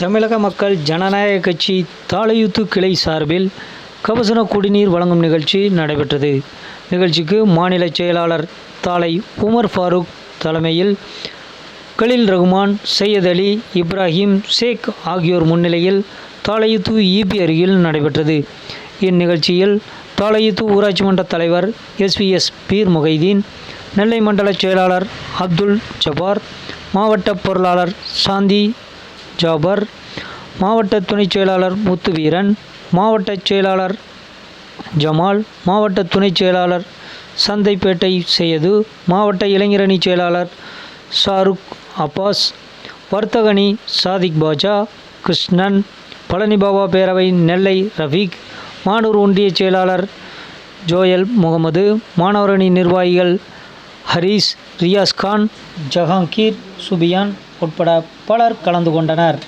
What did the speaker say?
தமிழக மக்கள் ஜனநாயக கட்சி தாளையூத்து கிளை சார்பில் கபசுர குடிநீர் வழங்கும் நிகழ்ச்சி நடைபெற்றது. நிகழ்ச்சிக்கு மாநில செயலாளர் தாளை உமர் ஃபாரூக் தலைமையில் கலில் ரகுமான் சையத் அலி இப்ராஹிம் ஷேக் ஆகியோர் முன்னிலையில் தாளையூத்து ஈபி அருகில் நடைபெற்றது. இந்நிகழ்ச்சியில் தாளையூத்து ஊராட்சி மன்ற தலைவர் எஸ்விஎஸ் பீர் முகைதீன் நெல்லை மண்டல செயலாளர் அப்துல் ஜபார் மாவட்ட பொருளாளர் சாந்தி ஜாபர் மாவட்ட துணைச் செயலாளர் முத்துவீரன் மாவட்ட செயலாளர் ஜமால் மாவட்ட துணைச் செயலாளர் சந்தைப்பேட்டை செய்யது மாவட்ட இளைஞரணி செயலாளர் ஷாருக் அப்பாஸ் வர்த்தகணி சாதிக் பாஜா கிருஷ்ணன் பழனி பாபா பேரவை நெல்லை ரஃபீக் மானூர் ஒன்றிய செயலாளர் ஜோயல் முகமது மாணவரணி நிர்வாகிகள் ஹரீஸ் ரியாஸ் கான் ஜஹாங்கீர் சுபியான் உட்பட பலர் கலந்து கொண்டனர்.